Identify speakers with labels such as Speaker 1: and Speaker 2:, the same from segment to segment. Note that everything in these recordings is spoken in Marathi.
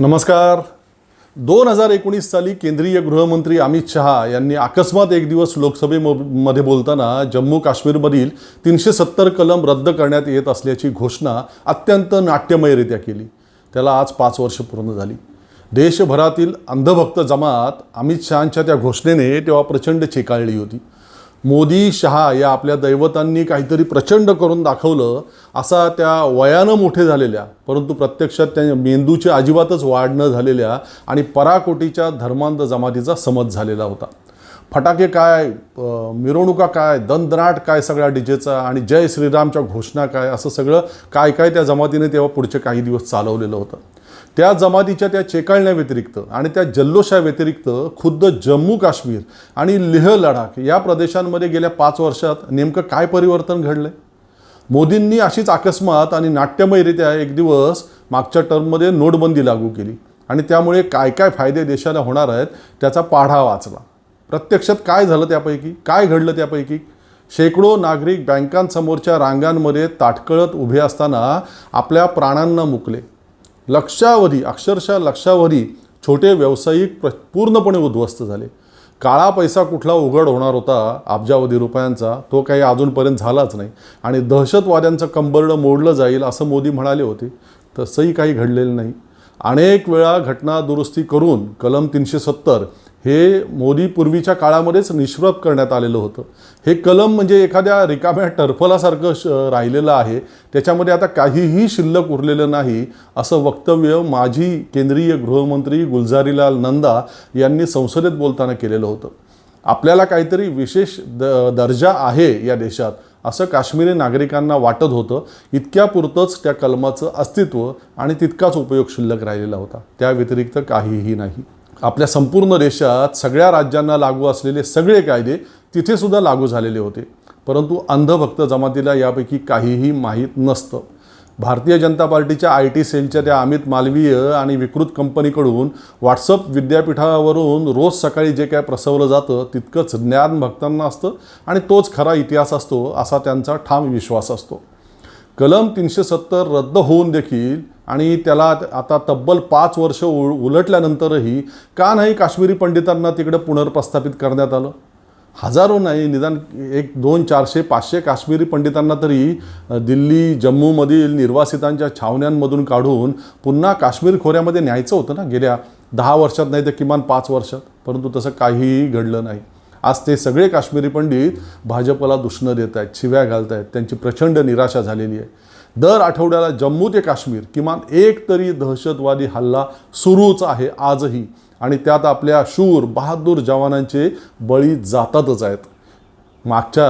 Speaker 1: नमस्कार. दोन हजार एकोणीस साली केंद्रीय गृहमंत्री अमित शहा यांनी अकस्मात एक दिवस लोकसभेमध्ये बोलताना जम्मू काश्मीरमधील तीनशे सत्तर कलम रद्द करण्यात येत असल्याची घोषणा अत्यंत नाट्यमयरित्या केली. त्याला आज पाच वर्ष पूर्ण झाली. देशभरातील अंधभक्त जमात अमित शहांच्या त्या घोषणेने तेव्हा प्रचंड चेकाळली होती. मोदी शहा या आपल्या दैवतांनी काहीतरी प्रचंड करून दाखवलं असा त्या वयानं मोठे झालेल्या परंतु प्रत्यक्षात त्या मेंदूची अजिबातच वाढ न झालेल्या आणि पराकोटीच्या धर्मांध जमातीचा समज झालेला होता. फटाके काय मिरवणुका काय दणदणाट काय सगळ्या डीजेचा आणि जय श्रीरामच्या घोषणा काय असं सगळं काय काय त्या जमातीने तेव्हा पुढचे काही दिवस चालवलेलं होतं. त्या जमातीच्या त्या चेकाळण्याव्यतिरिक्त आणि त्या जल्लोषाव्यतिरिक्त खुद्द जम्मू काश्मीर आणि लेह लडाख या प्रदेशांमध्ये गेल्या पाच वर्षात नेमकं काय परिवर्तन घडलंय? मोदींनी अशीच अकस्मात आणि नाट्यमयरित्या एक दिवस मागच्या टर्ममध्ये नोटबंदी लागू केली आणि त्यामुळे काय काय फायदे देशाला होणार आहेत त्याचा पाढा वाचला. प्रत्यक्षात काय झालं त्यापैकी? काय घडलं त्यापैकी? शेकडो नागरिक बँकांसमोरच्या रांगांमध्ये ताटकळत उभे असताना आपल्या प्राणांना मुकले. लक्षावधी अक्षरशः लक्षावधी छोटे व्यावसायिक प्र पूर्णपणे उद्ध्वस्त झाले. काळा पैसा कुठला उघड होणार होता अब्जावधी रुपयांचा तो काही अजूनपर्यंत झालाच नाही. आणि दहशतवाद्यांचं कंबरडं मोडलं जाईल असं मोदी म्हणाले होते. तसंही काही घडलेलं नाही. अनेक वेळा घटना दुरुस्ती करून कलम तीनशे सत्तर हे मोदी पूर्वीच्या काळामध्येच निष्प्रभ करण्यात आलेलं होतं. हे कलम म्हणजे एखाद्या रिकाम्या टर्फलासारखं श राहिलेलं आहे. त्याच्यामध्ये आता काहीही शिल्लक उरलेलं नाही असं वक्तव्य माजी केंद्रीय गृहमंत्री गुलजारीलाल नंदा यांनी संसदेत बोलताना केलेलं होतं. आपल्याला काहीतरी विशेष द दर्जा आहे या देशात असं काश्मीरी नागरिकांना वाटत होतं. इतक्यापुरतंच त्या कलमाचं अस्तित्व आणि तितकाच उपयोग शिल्लक राहिलेला होता. त्या व्यतिरिक्त काहीही नाही. आपल्या संपूर्ण देशात सगळ्या राज्यांना लागू असलेले सगळे कायदे तिथेसुद्धा लागू झालेले होते. परंतु अंधभक्त जमातीला यापैकी काहीही माहीत नसतं. भारतीय जनता पार्टीच्या आय टी सेलच्या त्या अमित मालवीय आणि विकृत कंपनीकडून व्हॉट्सअप विद्यापीठावरून रोज सकाळी जे काय प्रसवलं जातं तितकंच ज्ञान भक्तांना असतं आणि तोच खरा इतिहास असतो असा त्यांचा ठाम विश्वास असतो. कलम तीनशे सत्तर रद्द होऊन देखील आणि त्याला आता तब्बल पाच वर्ष उ उलटल्यानंतरही का नाही काश्मीरी पंडितांना तिकडे पुनर्प्रस्थापित करण्यात आलं? हजारो नाही निदान एक दोन चारशे पाचशे काश्मीरी पंडितांना तरी दिल्ली जम्मूमधील निर्वासितांच्या छावण्यांमधून काढून पुन्हा काश्मीर खोऱ्यामध्ये न्यायचं होतं ना गेल्या दहा वर्षात नाही तर किमान पाच वर्षात. परंतु तसं काहीही घडलं नाही. आज ते सगळे काश्मीरी पंडित भाजपला दुष्ण देत आहेत शिव्या घालत आहेत त्यांची प्रचंड निराशा झालेली आहे. दर आठवड्याला जम्मू ते काश्मीर किमान एक तरी दहशतवादी हल्ला सुरूच आहे आजही. आणि त्यात आपल्या शूर बहादूर जवानांचे बळी जातातच आहेत. मागच्या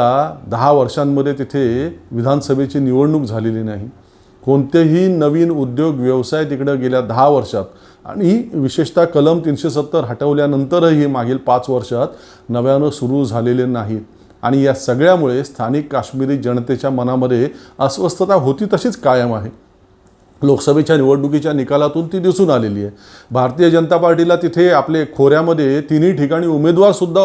Speaker 1: दहा वर्षांमध्ये तिथे विधानसभेची निवडणूक झालेली नाही. कोणतेही नवीन उद्योग व्यवसाय तिकडं गेल्या दहा वर्षात आणि विशेषतः कलम तीनशे सत्तर हटवल्यानंतरही मागील पाच वर्षात नव्यानं सुरू झालेले नाहीत. आणि या सगळ्यामुळे स्थानिक काश्मीरी जनतेच्या मनामध्ये अस्वस्थता होती तशीच कायम आहे. लोकसभेच्या निवडणुकीच्या निकालातून ती दिसून आलेली आहे. भारतीय जनता पार्टीला तिथे आपले खोऱ्यामध्ये तिन्ही ठिकाणी उमेदवारसुद्धा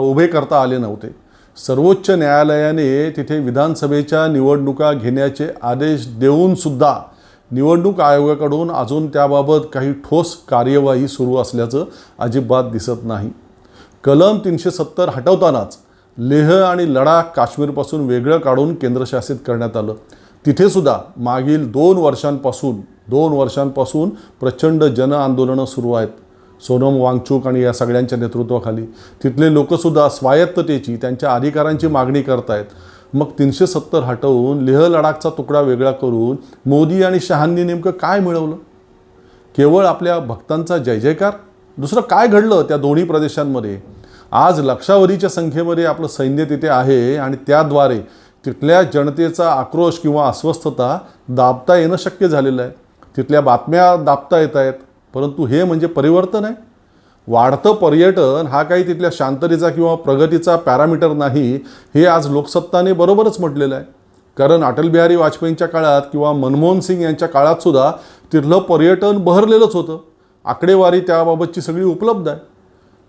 Speaker 1: उभे करता आले नव्हते. सर्वोच्च न्यायालयाने तिथे विधानसभेच्या निवडणुका घेण्याचे आदेश देऊनसुद्धा निवडणूक आयोगाकडून अजून त्याबाबत काही ठोस कार्यवाही सुरू असल्याचं अजिबात दिसत नाही. कलम तीनशे सत्तर हटवतानाच लेह आणि लडाख काश्मीरपासून वेगळं काढून केंद्रशासित करण्यात आलं. तिथेसुद्धा मागील दोन वर्षांपासून दोन वर्षांपासून प्रचंड जन आंदोलनं सुरू आहेत. सोनम वांगचूक आणि या सगळ्यांच्या नेतृत्वाखाली. तिथले लोकसुद्धा स्वायत्ततेची त्यांच्या अधिकारांची मागणी करतायत. मग तीनशे सत्तर हटवून लेह लडाखचा तुकडा वेगळा करून मोदी आणि शहांनी नेमकं काय मिळवलं? केवळ आपल्या भक्तांचा जय जयकार? दुसरं काय घडलं त्या दोन्ही प्रदेशांमध्ये? आज लक्षावधीच्या संख्येमध्ये आपलं सैन्य तिथे आहे आणि त्याद्वारे तिथल्या जनतेचा आक्रोश किंवा अस्वस्थता दाबता येणं शक्य झालेलं आहे. तिथल्या बातम्या दाबता येत आहेत. परंतु हे म्हणजे परिवर्तन आहे. वाढतं पर्यटन हा काही तिथल्या शांततेचा किंवा प्रगतीचा पॅरामीटर नाही हे आज लोकसत्ताने बरोबरच म्हटलेलं आहे. कारण अटल बिहारी वाजपेयींच्या काळात किंवा मनमोहन सिंग यांच्या काळातसुद्धा तिथलं पर्यटन बहरलेलंच होतं. आकडेवारी त्याबाबतची सगळी उपलब्ध आहे.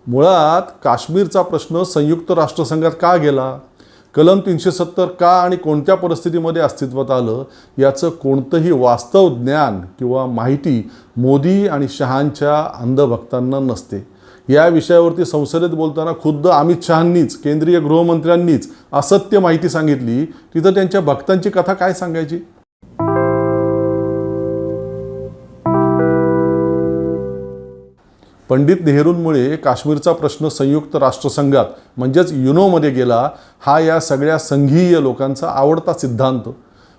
Speaker 1: मुळात काश्मीरचा प्रश्न संयुक्त राष्ट्रसंघात का गेला? कलम तीनशे सत्तर का आणि कोणत्या परिस्थितीमध्ये अस्तित्वात आलं? याचं कोणतंही वास्तव ज्ञान किंवा माहिती मोदी आणि शहांच्या अंधभक्तांना नसते. या विषयावरती संसदेत बोलताना खुद्द अमित शहांनीच केंद्रीय गृहमंत्र्यांनीच असत्य माहिती सांगितली. तिथं त्यांच्या भक्तांची कथा काय सांगायची? पंडित नेहरूंमुळे काश्मीरचा प्रश्न संयुक्त राष्ट्रसंघात म्हणजेच युनोमध्ये गेला हा या सगळ्या संघीय लोकांचा आवडता सिद्धांत.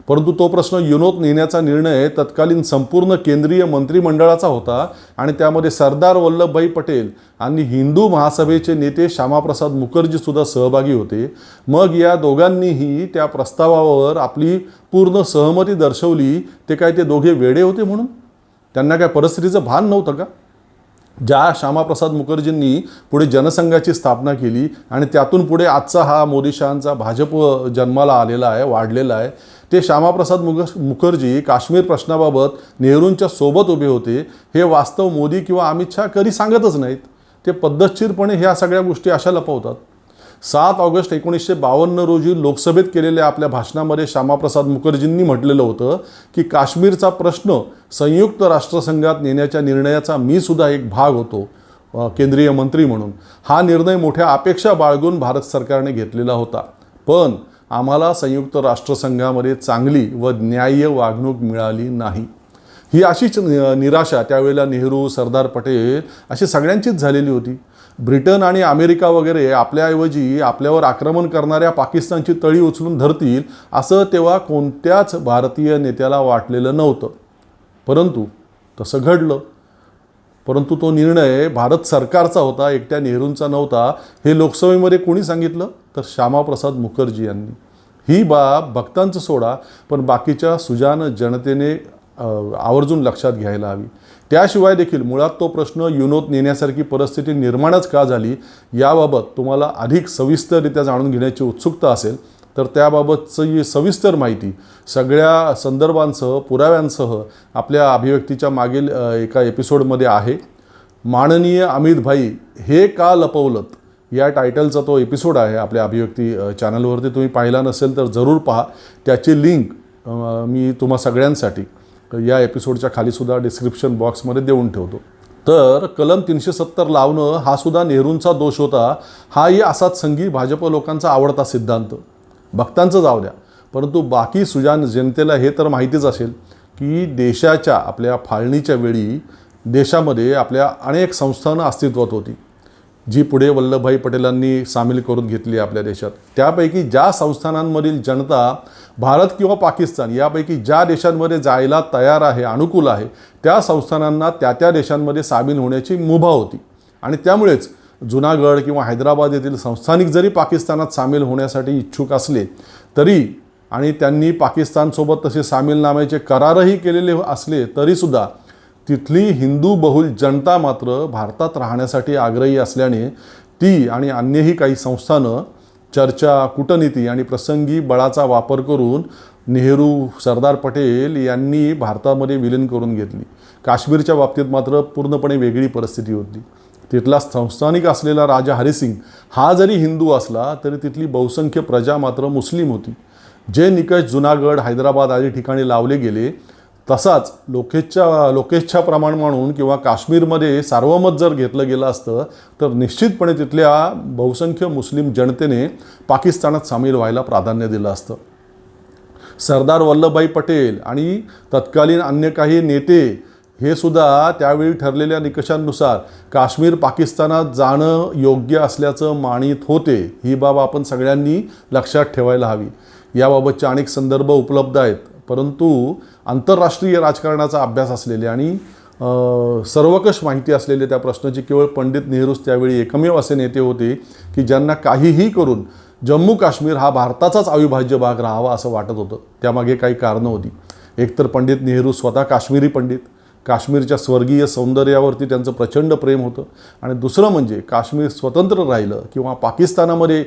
Speaker 1: परंतु तो प्रश्न युनोत नेण्याचा निर्णय तत्कालीन संपूर्ण केंद्रीय मंत्रिमंडळाचा होता आणि त्यामध्ये सरदार वल्लभभाई पटेल आणि हिंदू महासभेचे नेते श्यामाप्रसाद मुखर्जीसुद्धा सहभागी होते. मग या दोघांनीही त्या प्रस्तावावर आपली पूर्ण सहमती दर्शवली. ते काय ते दोघे वेडे होते म्हणून? त्यांना काय परिस्थितीचं भान नव्हतं का? ज्या श्यामाप्रसाद मुखर्जींनी पुढे जनसंघाची स्थापना केली आणि त्यातून पुढे आजचा हा मोदी शहांचा भाजप जन्माला आलेला आहे वाढलेला आहे ते श्यामाप्रसाद मुख मुखर्जी काश्मीर प्रश्नाबाबत नेहरूंच्या सोबत उभे होते हे वास्तव मोदी किंवा अमित शहा कधी सांगतच नाहीत. ते पद्धतशीरपणे ह्या सगळ्या गोष्टी अशा लपवतात. सात ऑगस्ट एकोणीसशे बावन्न रोजी लोकसभेत केलेल्या आपल्या भाषणामध्ये श्यामाप्रसाद मुखर्जींनी म्हटलेलं होतं की काश्मीरचा प्रश्न संयुक्त राष्ट्रसंघात नेण्याच्या निर्णयाचा मी सुद्धा एक भाग होतो केंद्रीय मंत्री म्हणून. हा निर्णय मोठ्या अपेक्षा बाळगून भारत सरकारने घेतलेला होता. पण आम्हाला संयुक्त राष्ट्रसंघामध्ये चांगली व न्याय्य वागणूक मिळाली नाही. ही अशीच निराशा त्यावेळेला नेहरू सरदार पटेल अशी सगळ्यांचीच झालेली होती. ब्रिटन आणि अमेरिका वगैरे आपल्याऐवजी आपल्यावर आक्रमण करणाऱ्या पाकिस्तानची तळी उचलून धरतील असं तेव्हा कोणत्याच भारतीय नेत्याला वाटलेलं नव्हतं. परंतु तसं घडलं. परंतु तो निर्णय भारत सरकारचा होता एकट्या नेहरूंचा नव्हता. हे लोकसभेमध्ये कोणी सांगितलं? तर श्यामाप्रसाद मुखर्जी यांनी. ही बाब भक्तांचं सोडा पण बाकीच्या सुजान जनतेने आवर्जून लक्षात घ्यायला हवी. त्याशिवाय देखील मुळात तो प्रश्न युनोत नेण्यासारखी परिस्थिती निर्माणच का झाली याबाबत तुम्हाला अधिक सविस्तररित्या जाणून घेण्याची उत्सुकता असेल तर त्याबाबतची सविस्तर माहिती सगळ्या संदर्भांसह पुराव्यांसह आपल्या अभिव्यक्तीच्या मागील एका एपिसोडमध्ये आहे. माननीय अमित भाई हे का लपवलत? या टायटलचा तो एपिसोड आहे आपल्या अभिव्यक्ती चॅनलवरती. तुम्ही पाहिला नसेल तर जरूर पहा. त्याची लिंक मी तुम्हा सगळ्यांसाठी या एपिसोडच्या खालीसुद्धा डिस्क्रिप्शन बॉक्समध्ये देऊन ठेवतो. तर कलम तीनशे सत्तर लावणं हा सुद्धा नेहरूंचा दोष होता. हाही असाच संघी भाजप लोकांचा आवडता सिद्धांत. भक्तांचं जाऊ द्या. परंतु बाकी सुजान जनतेला हे तर माहितीच असेल की देशाच्या आपल्या फाळणीच्या वेळी देशामध्ये आपल्या अनेक संस्थानं अस्तित्वात होती. जी पुढे वल्लभभाई पटेलांनी सामील करून घेतली आपल्या देशात त्यापैकी ज्या संस्थानांमधील जनता भारत किंवा पाकिस्तान यापैकी ज्या देशांमध्ये जायला तयार आहे अनुकूल आहे त्या संस्थानांना त्या त्या देशांमध्ये सामील होण्याची मुभा होती. आणि त्यामुळेच जुनागड किंवा हैदराबाद येथील संस्थानिक जरी पाकिस्तानात सामील होण्यासाठी इच्छुक असले तरी आणि त्यांनी पाकिस्तानसोबत तसे सामीलनाम्याचे करारही केलेले असले तरीसुद्धा तिथली हिंदू बहुल जनता मात्र भारतात राहण्यासाठी आग्रही असल्याने ती आणि अन्यही काही संस्थानं चर्चा कूटनीती आणि प्रसंगी बळाचा वापर करून नेहरू सरदार पटेल यांनी भारतामध्ये विलीन करून घेतली. काश्मीरच्या बाबतीत मात्र पूर्णपणे वेगळी परिस्थिती होती. तिथला संस्थानिक असलेला राजा हरिसिंग हा जरी हिंदू असला तरी तिथली बहुसंख्य प्रजा मात्र मुस्लिम होती. जे निकष जुनागड हैदराबाद आदी ठिकाणी लावले गेले तसाच लोकेशच्या लोकेच्छा प्रमाण म्हणून किंवा काश्मीरमध्ये सार्वमत जर घेतलं गेलं असतं तर निश्चितपणे तिथल्या बहुसंख्य मुस्लिम जनतेने पाकिस्तानात सामील व्हायला प्राधान्य दिलं असतं. सरदार वल्लभभाई पटेल आणि तत्कालीन अन्य काही नेते हे सुद्धा त्यावेळी ठरलेल्या निकषांनुसार काश्मीर पाकिस्तानात जाणं योग्य असल्याचं मानित होते ही बाब आपण सगळ्यांनी लक्षात ठेवायला हवी. याबाबतचे अनेक संदर्भ उपलब्ध आहेत. परंतु आंतरराष्ट्रीय राजकारणाचा अभ्यास असलेले आणि सर्वकष माहिती असलेले त्या प्रश्नाची केवळ पंडित नेहरूच त्यावेळी एकमेव असे नेते होते की ज्यांना काहीही करून जम्मू काश्मीर हा भारताचाच अविभाज्य भाग राहावा असं वाटत होतं. त्यामागे काही कारणं होती. एकतर पंडित नेहरू स्वतः काश्मीरी पंडित काश्मीरच्या स्वर्गीय सौंदर्यावरती त्यांचं प्रचंड प्रेम होतं आणि दुसरं म्हणजे काश्मीर स्वतंत्र राहिलं किंवा पाकिस्तानामध्ये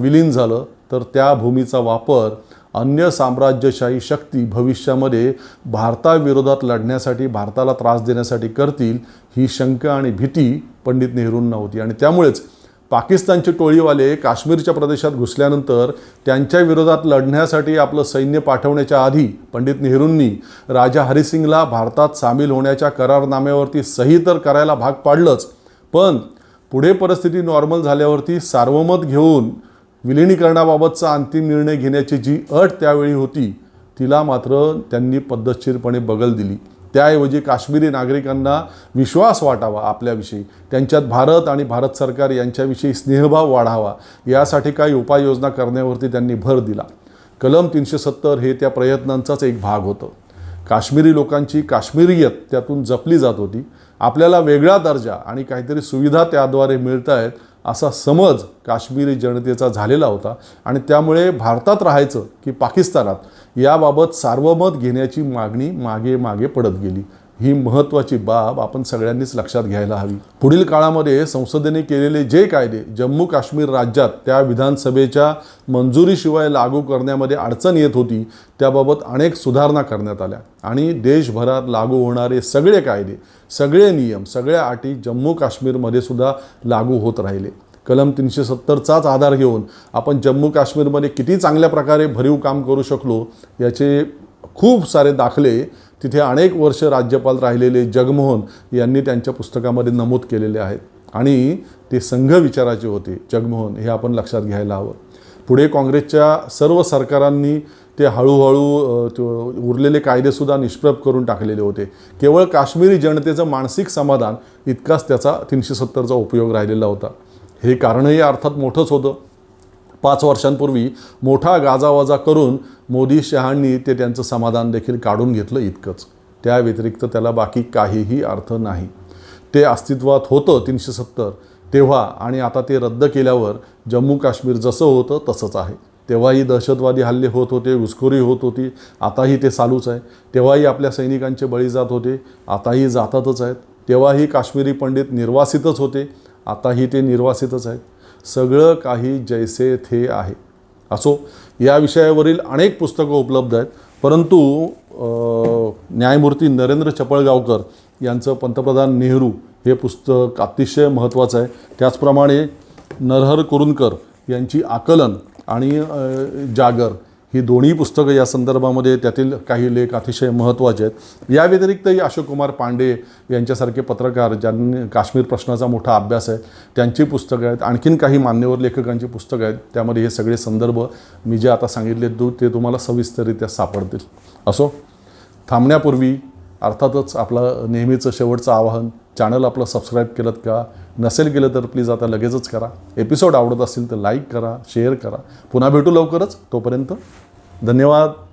Speaker 1: विलीन झालं तर त्या भूमीचा वापर अन्य साम्राज्यशाही शक्ती भविष्यामध्ये भारताविरोधात लढण्यासाठी भारताला त्रास देण्यासाठी करतील ही शंका आणि भीती पंडित नेहरूंना होती. आणि त्यामुळेच पाकिस्तानचे टोळीवाले काश्मीरच्या प्रदेशात घुसल्यानंतर त्यांच्या विरोधात लढण्यासाठी आपलं सैन्य पाठवण्याच्या आधी पंडित नेहरूंनी राजा हरिसिंगला भारतात सामील होण्याच्या करारनाम्यावरती सही तर करायला भाग पाडलंच पण पुढे परिस्थिती नॉर्मल झाल्यावरती सार्वमत घेऊन विलिनीकरणाबाबतचा अंतिम निर्णय घेण्याची जी अट त्यावेळी होती तिला मात्र त्यांनी पद्धतशीरपणे बगल दिली. त्याऐवजी काश्मीरी नागरिकांना विश्वास वाटावा आपल्याविषयी. त्यांच्यात भारत आणि भारत सरकार यांच्याविषयी स्नेहभाव वाढावा यासाठी काही उपाययोजना करण्यावरती त्यांनी भर दिला. कलम तीनशे सत्तर हे त्या प्रयत्नांचाच एक भाग होतं. काश्मीरी लोकांची काश्मीरियत त्यातून जपली जात होती. आपल्याला वेगळा दर्जा आणि काहीतरी सुविधा त्याद्वारे मिळत आहेत असा समज काश्मीरी जनतेचा झालेला होता. आणि त्यामुळे भारतात राहायचं की पाकिस्तानात याबाबत सार्वमत घेण्याची मागणी मागे मागे पडत गेली. ही महत्त्वाची बाब आपण सगळ्यांनीच लक्षात घ्यायला हवी. पुढील काळामध्ये संसदेने केलेले जे कायदे जम्मू काश्मीर राज्यात त्या विधानसभेच्या मंजुरीशिवाय लागू करण्यामध्ये अडचण येत होती त्याबाबत अनेक सुधारणा करण्यात आल्या. आणि देशभरात लागू होणारे सगळे कायदे सगळे नियम सगळ्या अटी जम्मू काश्मीरमध्ये सुद्धा लागू होत राहिले. कलम तीनशे सत्तरचाच आधार घेऊन आपण जम्मू काश्मीरमध्ये किती चांगल्या प्रकारे भरीव काम करू शकलो याचे खूप सारे दाखले तिथे अनेक वर्ष राज्यपाल राहिलेले जगमोहन यांनी त्यांच्या पुस्तकामध्ये नमूद केलेले आहेत. आणि ते संघ विचाराचे होते जगमोहन हे आपण लक्षात घ्यायला हवं. पुढे काँग्रेसच्या सर्व सरकारांनी ते हळूहळू उरलेले कायदेसुद्धा निष्प्रभ करून टाकलेले होते. केवळ काश्मीरी जनतेचं मानसिक समाधान इतकाच त्याचा तीनशे सत्तरचा उपयोग राहिलेला होता. हे कारणही अर्थात मोठंच होतं. पाच वर्षांपूर्वी मोठा गाजावाजा करून मोदी शहांनी ते त्यांचं समाधान देखील काढून घेतलं इतकंच. त्या व्यतिरिक्त त्याला बाकी काहीही अर्थ नाही. ते अस्तित्वात होतं तीनशे सत्तर. तेव्हा आणि आता ते रद्द केल्यावर जम्मू काश्मीर जसं होतं तसंच आहे. तेव्हाही दहशतवादी हल्ले होत होते घुसखोरी होत होती. आताही ते चालूच आहे. तेव्हाही आपल्या सैनिकांचे बळी जात होते. आताही जातातच आहेत. तेव्हाही काश्मीरी पंडित निर्वासितच होते. आताही ते निर्वासितच आहेत. सगळं काही जैसे थे आहे. असो या विषयावरील अनेक पुस्तकं उपलब्ध आहेत. परंतु न्यायमूर्ती नरेंद्र चपळगावकर यांचं पंतप्रधान नेहरू हे पुस्तक अतिशय महत्त्वाचं आहे. त्याचप्रमाणे नरहर कुरुंदकर यांची आकलन आणि जागर ही दोन्ही पुस्तकं या संदर्भामध्ये त्यातील काही लेख अतिशय महत्त्वाचे आहेत. या व्यतिरिक्तही अशोककुमार पांडे यांच्यासारखे पत्रकार ज्यांनी काश्मीर प्रश्नाचा मोठा अभ्यास आहे त्यांची पुस्तकं आहेत आणखीन काही मान्यवर लेखकांची पुस्तकं आहेत त्यामध्ये हे सगळे संदर्भ मी जे आता सांगितले दू ते तुम्हाला सविस्तररित्या सापडतील. असो थांबण्यापूर्वी अर्थातच आपलं नेहमीचं शेवटचं आवाहन चॅनल आपलं सबस्क्राईब केलं का नसेल केलं तर प्लीज आता लगेचच करा. एपिसोड आवडत असेल तर लाईक करा शेअर करा. पुन्हा भेटू लवकरच तोपर्यंत धन्यवाद.